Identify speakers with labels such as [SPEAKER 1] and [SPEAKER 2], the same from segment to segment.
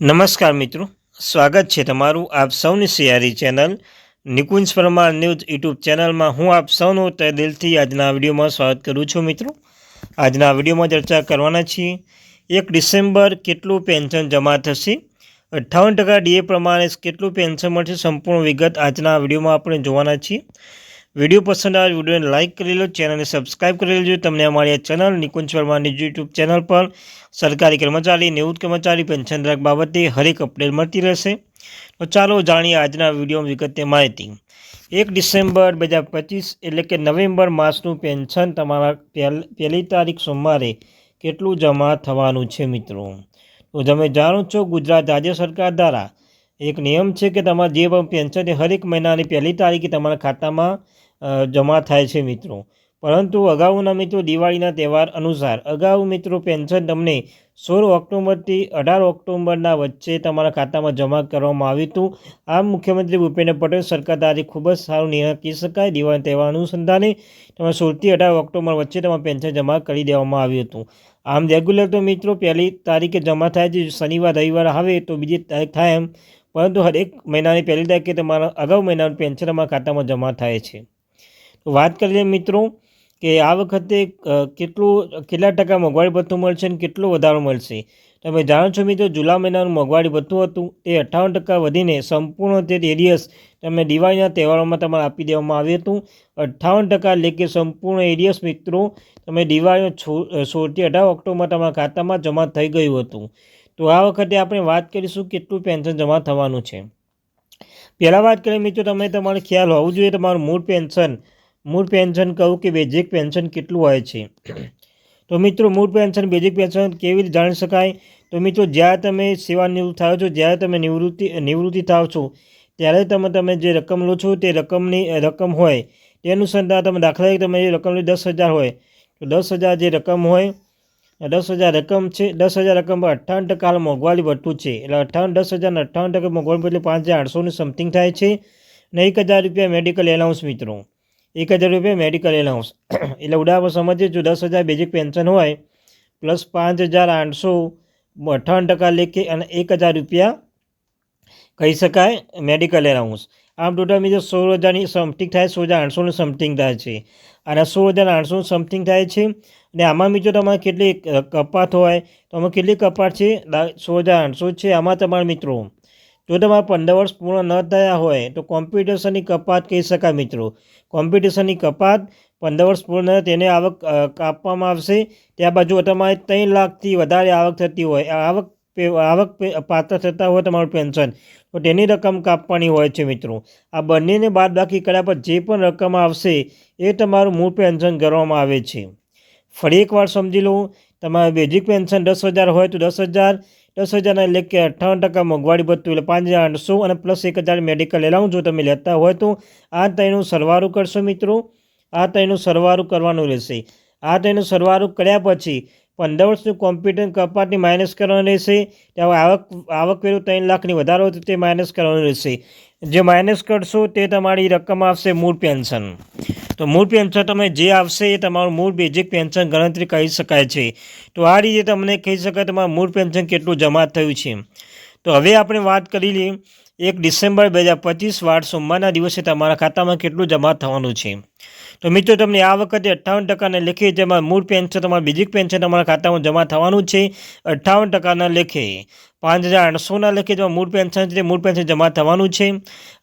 [SPEAKER 1] નમસ્કાર મિત્રો, સ્વાગત છે તમારું આપ સૌની સિયારી channel Nikunj Parmar news YouTube ચેનલમાં. હું આપ સૌનું તય દિલથી આજના વિડીયોમાં સ્વાગત કરું છું મિત્રો. આજના વિડીયોમાં ચર્ચા કરવાના છીએ, એક ડિસેમ્બર કેટલું પેન્શન જમા થશે? અઠ્ઠાવન ટકા ડીએ પ્રમાણે કેટલું પેન્શન મળશે સંપૂર્ણ વિગત આજના વિડીયોમાં આપણે જોવાના છીએ. વીડિયો પસંદ આવે વિડીયોને લાઇક કરી લો ચેનલને સબસ્ક્રાઇબ કરી લેજો. તમને અમારી આ ચેનલ નિકુંજ વર્માની યુટ્યુબ ચેનલ પર સરકારી કર્મચારી નિવૃત્ત કર્મચારી પેન્શનધારક બાબતે હરેક અપડેટ મળતી રહેશે. તો ચાલો જાણીએ આજના વિડીયોમાં વિગતે માહિતી. એક ડિસેમ્બર બે હજાર પચીસ એટલે કે નવેમ્બર માસનું પેન્શન તમારા પહેલ તારીખ સોમવારે કેટલું જમા થવાનું છે મિત્રો? તો તમે જાણો છો, ગુજરાત રાજ્ય સરકાર દ્વારા એક નિયમ છે કે તમારે જે પણ પેન્શન હરેક મહિનાની પહેલી તારીખે તમારા ખાતામાં જમા થાય છે મિત્રો. પરંતુ અગાઉના મિત્રો દિવાળીના તહેવાર અનુસાર, અગાઉ મિત્રો પેન્શન તમને સોળ ઓક્ટોબરથી અઢાર ઓક્ટોબરના વચ્ચે તમારા ખાતામાં જમા કરવામાં આવ્યું હતું. આમ મુખ્યમંત્રી ભૂપેન્દ્ર પટેલ સરકાર દ્વારા ખૂબ જ સારું નિર્ણય કહી શકાય. દિવાળી તહેવાર અનુસંધાને તમે સોળથી અઢાર ઓક્ટોબર વચ્ચે તમારું પેન્શન જમા કરી દેવામાં આવ્યું હતું. આમ રેગ્યુલર તો મિત્રો પહેલી તારીખે જમા થાય છે શનિવાર, રવિવાર આવે તો બીજી તારીખ થાય એમ. પરંતુ હરેક મહિનાની પહેલી તારીખે તમારા અગાઉ મહિનાનું પેન્શન તમારા ખાતામાં જમા થાય છે. વાત કરીએ મિત્રો કે આ વખતે કેટલું, કેટલા ટકા મોંઘવારી ભથ્થું મળશે અને કેટલો વધારો મળશે? તમે જાણો છો મિત્રો, જુલા મહિનાનું મોંઘવારી ભથ્થું હતું. તે અઠ્ઠાવન ટકા વધીને સંપૂર્ણ તે એરિયસ તમે દિવાળીના તહેવારોમાં તમારે આપી દેવામાં આવ્યું હતું. અઠ્ઠાવન ટકા એટલે કે સંપૂર્ણ એરિયસ મિત્રો, તમે દિવાળીનો સોળથી અઢાર ઓક્ટોબરમાં તમારા ખાતામાં જમા થઈ ગયું હતું. તો આ વખતે આપણે વાત કરીશું કેટલું પેન્શન જમા થવાનું છે. પહેલાં વાત કરીએ મિત્રો તમે તમારે ખ્યાલ હોવું જોઈએ, તમારું મૂળ પેન્શન મૂળ પેન્શન કહું કે બેઝિક પેન્શન કેટલું હોય છે? તો મિત્રો, મૂળ પેન્શન, બેઝિક પેન્શન કેવી રીતે જાણી શકાય? તો મિત્રો, જ્યારે તમે સેવાનિવૃત્ત થાઓ છો, જ્યારે તમે નિવૃત્તિ નિવૃત્તિ થાઓ છો, ત્યારે તમે તમે જે રકમ લો છો, તે રકમની, રકમ હોય, તે અનુસંધાન તમે દાખલા તરીકે તમે એ રકમ લો, દસ હજાર હોય. તો દસ હજાર જે રકમ હોય દસ હજાર રકમ છે, દસ હજાર રકમ પર અઠ્ઠાવન ટકા હાલ મોંઘવારી ભથ્થું છે. એટલે અઠ્ઠાવન, દસ હજાર અઠ્ઠાવન ટકા મોંઘવારી એટલે પાંચ હજાર આઠસોનું સમથિંગ થાય છે. ને એક હજાર રૂપિયા મેડિકલ એલાઉન્સ મિત્રો. એક હજાર રૂપિયા મેડિકલ એલાઉન્સ એટલે ઉદાહરણ સમજીએ, જો દસ હજાર બેઝિક પેન્શન હોય પ્લસ પાંચ હજાર આઠસો અઠાવન ટકા લેખે અને એક હજાર રૂપિયા કહી શકાય મેડિકલ એલાઉન્સ આમ ટોટલ બીજો સોળ હજારની સમથિંગ થાય, સોળ હજાર આઠસોનું સમથિંગ થાય છે. અને સોળ હજાર આઠસોનું સમથિંગ થાય છે. અને આમાં મિત્રો તમારે કેટલી કપાત હોય, તો આમાં કેટલી કપાત છે? સોળ હજાર આઠસો છે આમાં તમારા મિત્રો. જો તમારે પંદર વર્ષ પૂર્ણ ન થયા હોય, તો કોમ્પિટિશનની કપાત કહી શકાય મિત્રો. કોમ્પિટિશનની કપાત પંદર વર્ષ પૂર્ણ તેને આવક કાપવામાં આવશે. ત્યારબાદ જો તમારે ત્રણ લાખથી વધારે આવક થતી હોય આવક આવક પાત્ર થતા હોય તમારું પેન્શન, તો તેની રકમ કાપવાની હોય છે મિત્રો. આ બંનેને બાદ બાકી કર્યા પર જે પણ રકમ આવશે, એ તમારું મૂળ પેન્શન ગણવામાં આવે છે. ફરી એકવાર સમજી લો, તમારે બેઝિક પેન્શન દસ હજાર હોય તો દસ હજાર દસ હજારના એટલે કે અઠ્ઠાવન ટકા મોંઘવારી ભથ્થું એટલે પાંચ હજાર આઠસો અને પ્લસ એક હજાર મેડિકલ એલાઉન્સ જો તમે લેતા હોય તો આ ત્રણનું સરવારું કરશો મિત્રો. આ ત્રણનું સરવાળું કરવાનું રહેશે. આ ત્રણનું સરવાળું કર્યા પછી પંદર વર્ષનું કોમ્પ્યુટર કપાટની માઇનસ કરવાનું રહેશે. ત્યાં આવક આવકવેરો ત્રણ લાખની વધારો તો તે માઇનસ કરવાનું રહેશે. જે માઇનસ કરશો તે તમારી રકમ આવશે મૂળ પેન્શન તો મૂળ પેન્શન તમે જે આવશે એ તમારું મૂળ બેઝિક પેન્શન ગણતરી કહી શકાય છે. તો આ રીતે તમને કહી શકાય તમારું મૂળ પેન્શન કેટલું જમા થયું છે. તો હવે આપણે વાત કરી લઈએ એક ડિસેમ્બર બે હજાર પચીસ વાર સોમવારના દિવસે તમારા ખાતામાં કેટલું જમા થવાનું છે? તો મિત્રો, તમને આ વખતે અઠ્ઠાવન ટકાના લેખે જેમાં મૂળ પેન્શન, તમારું બેઝિક પેન્શન તમારા ખાતામાં જમા થવાનું છે. અઠ્ઠાવન ટકાના લેખે પાંચ હજાર આઠસોના લેખે જેમાં મૂળ પેન્શન છે મૂળ પેન્શન જમા થવાનું છે.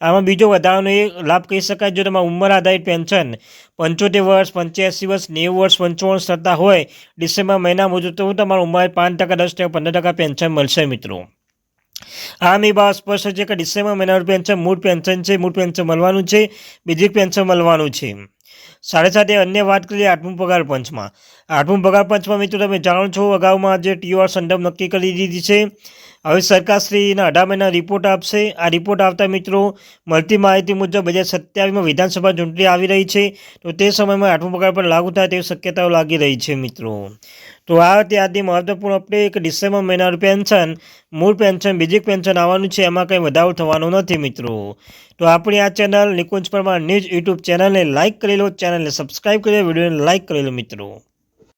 [SPEAKER 1] આમાં બીજો વધારાનો એ લાભ કહી શકાય, જો તમારા ઉંમર આધારિત પેન્શન પંચોતેર વર્ષ, પંચ્યાસી વર્ષ, નેવું વર્ષ પંચાવન થતા હોય ડિસેમ્બર મહિના મુજબ, તો તમારું ઉંમર પાંચ ટકા, દસ ટકા, પંદર ટકા પેન્શન મળશે મિત્રો. આમ એ બાબત સ્પષ્ટ છે કે ડિસેમ્બર મહિનાનું પેન્શન મૂળ પેન્શન છે, મૂળ પેન્શન મળવાનું છે બેઝિક પેન્શન મળવાનું છે. સાથે સાથે અન્ય વાત કરીએ આઠમું પગાર પંચમાં. આઠમું પગાર પંચમાં મિત્રો તમે જાણો છો, અગાઉમાં જે ટીઓઆર સંદર્ભ નક્કી કરી દીધી છે હવે સરકારશ્રીના અઢાર મહિના રિપોર્ટ આપશે. આ રિપોર્ટ આવતા મિત્રો, મળતી માહિતી મુજબ બે હજાર સત્યાવીસમાં વિધાનસભા ચૂંટણી આવી રહી છે. તો તે સમયમાં આઠમો પગાર પણ લાગુ થાય તેવી શક્યતાઓ લાગી રહી છે મિત્રો. તો આ આજની મહત્વપૂર્ણ અપડેટ એક ડિસેમ્બર મહિનાનું પેન્શન, મૂળ પેન્શન બેઝિક પેન્શન આવવાનું છે. એમાં કંઈ વધારો થવાનો નથી મિત્રો. તો આપણી આ channel Nikunj Parmar news YouTube ચેનલને લાઇક કરી લો, ચેનલને સબસ્ક્રાઈબ કરી વિડીયોને લાઇક કરી લો મિત્રો.